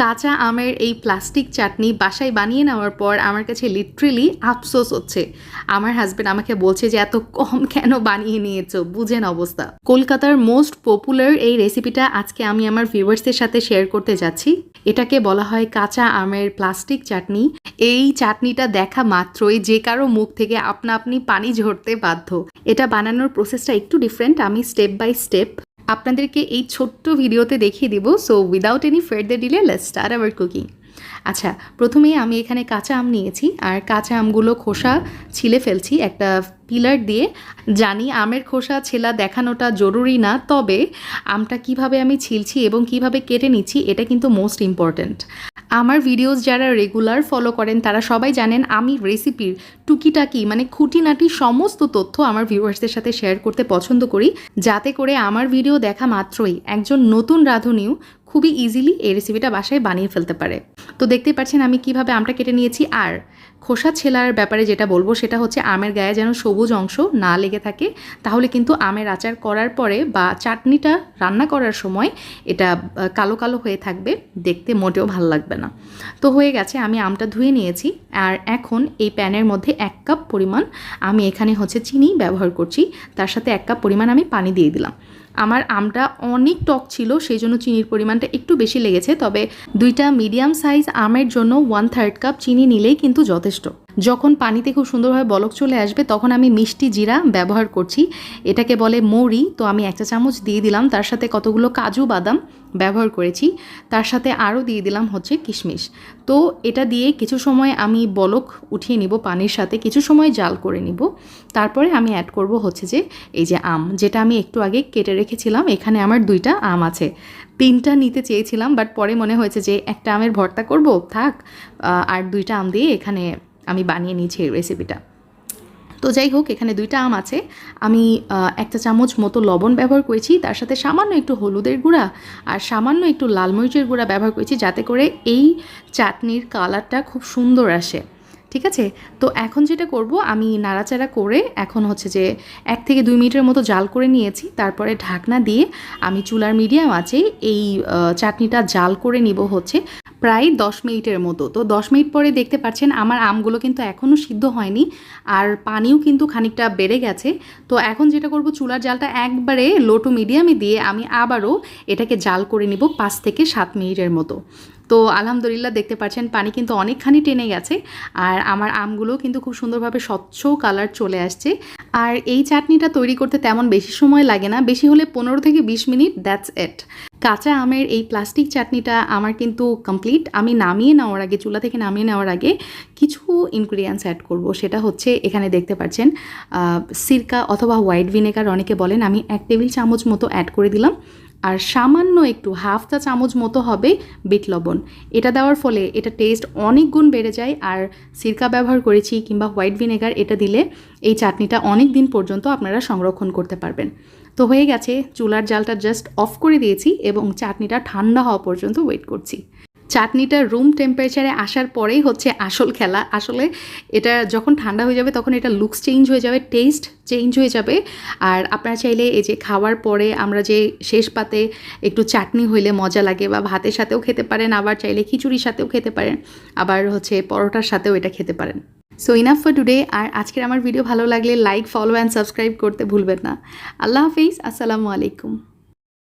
কাঁচা আমের এই প্লাস্টিক চাটনি বাসায় বানিয়ে নেওয়ার পর আমার কাছে লিটারেলি আফসোস হচ্ছে। আমার হাজব্যান্ড আমাকে বলছে যে, এত কম কেন বানিয়ে নিয়েছো? বুঝেন অবস্থা। কলকাতার মোস্ট পপুলার এই রেসিপিটা আজকে আমি আমার ভিউয়ার্সদের সাথে শেয়ার করতে যাচ্ছি। এটাকে বলা হয় কাঁচা আমের প্লাস্টিক চাটনি। এই চাটনিটা দেখা মাত্রই যে কারও মুখ থেকে আপনা আপনি পানি ঝরতে বাধ্য। এটা বানানোর প্রসেসটা একটু ডিফারেন্ট আমি স্টেপ বাই স্টেপ আপনাদেরকে এই ছোট্ট ভিডিওতে দেখিয়ে দেবো। So without any further delay let's start our cooking আচ্ছা প্রথমেই আমি এখানে কাঁচা আম নিয়েছি আর কাঁচা আমগুলো খোসা ছিলে ফেলছি একটা পিলার দিয়ে। জানি আমের খোসা ছেলা দেখানোটা জরুরি না, তবে আমটা কীভাবে আমি ছিলছি এবং কীভাবে কেটে নিচ্ছি এটা কিন্তু মোস্ট ইম্পর্ট্যান্ট আমার ভিডিওস যারা রেগুলার ফলো করেন, তারা সবাই জানেন আমি রেসিপির টুকিটাকি মানে খুঁটিনাটি সমস্ত তথ্য আমার ভিউয়ার্সদের সাথে শেয়ার করতে পছন্দ করি। যাতে করে আমার ভিডিও দেখা মাত্রই একজন নতুন রাঁধুনিও খুবই ইজিলি এই রেসিপিটা বাসায় বানিয়ে ফেলতে পারে। তো দেখতে পাচ্ছেন আমি কীভাবে আমটা কেটে নিয়েছি। আর খোসা ছেলার ব্যাপারে যেটা বলব সেটা হচ্ছে আমের গায়ে যেন সবুজ অংশ না লেগে থাকে। তাহলে কিন্তু আমের আচার করার পরে বা চাটনিটা রান্না করার সময় এটা কালো কালো হয়ে থাকবে। দেখতে মোটেও ভালো লাগবে না। তো হয়ে গেছে আমি আমটা ধুয়ে নিয়েছি। আর এখন এই প্যানের মধ্যে এক কাপ পরিমাণ আমি এখানে হচ্ছে চিনি ব্যবহার করছি। তার সাথে এক কাপ পরিমাণ আমি পানি দিয়ে দিলাম। আমার আমটা অনেক টক ছিল সেই জন্য চিনির পরিমাণটা একটু বেশি লেগেছে। তবে দুইটা মিডিয়াম সাইজ আমের জন্য ওয়ান থার্ড কাপ চিনি নিলেই কিন্তু যথেষ্ট। যখন পানিতে খুব সুন্দরভাবে বলক চলে আসবে, তখন আমি মিষ্টি জিরা ব্যবহার করছি। এটাকে বলে মৌরি। তো আমি একটা চামচ দিয়ে দিলাম। তার সাথে কতগুলো কাজু বাদাম ব্যবহার করেছি। তার সাথে আরও দিয়ে দিলাম হচ্ছে কিশমিশ। তো এটা দিয়ে কিছু সময় আমি বলক উঠিয়ে নিব পানির সাথে। কিছু সময় জাল করে নিব। তারপরে আমি অ্যাড করব হচ্ছে যে এই যে আম, যেটা আমি একটু আগে কেটে রেখেছিলাম। এখানে আমার দুইটা আম আছে। তিনটা নিতে চেয়েছিলাম বাট পরে মনে হয়েছে যে একটা আমের ভর্তা করব, থাক আর দুইটা আম দিয়ে এখানে আমি বানিয়ে নিয়েছি এই রেসিপিটা তো যাই হোক, এখানে দুইটা আম আছে। আমি একটা চামচ মতো লবণ ব্যবহার করেছি, তার সাথে সামান্য একটু হলুদের গুঁড়া আর সামান্য একটু লাল মরিচের গুঁড়া ব্যবহার করেছি, যাতে করে এই চাটনির কালারটা খুব সুন্দর আসে। ঠিক আছে? তো এখন যেটা করব, আমি নাড়াচাড়া করে এখন হচ্ছে যে এক থেকে দুই মিনিটের মতো জাল করে নিয়েছি। তারপরে ঢাকনা দিয়ে আমি চুলার মিডিয়াম আছে, এই চাটনিটা জাল করে নিব হচ্ছে। প্রায় দশ মিনিটের মতো। তো দশ মিনিট পরে দেখতে পাচ্ছেন আমার আমগুলো কিন্তু এখনও সিদ্ধ হয়নি আর পানিও কিন্তু খানিকটা বেড়ে গেছে। তো এখন যেটা করব, চুলার জালটা একবারে লো টু মিডিয়ামে দিয়ে আমি আবারও এটাকে জাল করে নিব পাঁচ থেকে সাত মিনিটের মতো। তো আলহামদুলিল্লাহ দেখতে পাচ্ছেন পানি কিন্তু অনেকখানি টেনে গেছে আর আমার আমগুলো কিন্তু খুব সুন্দরভাবে স্বচ্ছ কালার চলে আসছে। আর এই চাটনিটা তৈরি করতে তেমন বেশি সময় লাগে না, বেশি হলে পনেরো থেকে বিশ মিনিট দ্যাটস এট কাঁচা আমের এই প্লাস্টিক চাটনিটা আমার কিন্তু কমপ্লিট আমি নামিয়ে নেওয়ার আগে, চুলা থেকে নামিয়ে নেওয়ার আগে কিছু ইনগ্রিডিয়েন্টস অ্যাড করব। সেটা হচ্ছে এখানে দেখতে পাচ্ছেন সিরকা অথবা হোয়াইট ভিনেগার অনেকে বলেন। আমি এক টেবিল চামচ মতো অ্যাড করে দিলাম। আর সামান্য একটু হাফ চা চামচ মতো হবে বিট লবণ। এটা দেওয়ার ফলে এটা টেস্ট অনেক গুণ বেড়ে যায়। আর সিরকা ব্যবহার করেছি কিংবা হোয়াইট ভিনেগার এটা দিলে এই চাটনিটা অনেক দিন পর্যন্ত আপনারা সংরক্ষণ করতে পারবেন। তো হয়ে গেছে, চুলার জালটা জাস্ট অফ করে দিয়েছি এবং চাটনিটা ঠান্ডা হওয়া পর্যন্ত ওয়েট করছি। চাটনিটা রুম টেম্পারেচারে আসার পরেই হচ্ছে আসল খেলা। আসলে এটা যখন ঠান্ডা হয়ে যাবে তখন এটা লুকস চেঞ্জ হয়ে যাবে টেস্ট চেঞ্জ হয়ে যাবে। আর আপনারা চাইলে এই যে খাওয়ার পরে আমরা যে শেষ পাতে একটু চাটনি হইলে মজা লাগে বা ভাতের সাথেও খেতে পারেন, আবার চাইলে খিচুড়ির সাথেও খেতে পারেন, আবার হচ্ছে পরোটার সাথেও এটা খেতে পারেন। সো ইনাফ ফর টুডে আর আজকের আমার ভিডিও ভালো লাগলে লাইক ফলো অ্যান্ড সাবস্ক্রাইব করতে ভুলবেন না। আল্লাহ হাফিজ, আসসালামু আলাইকুম।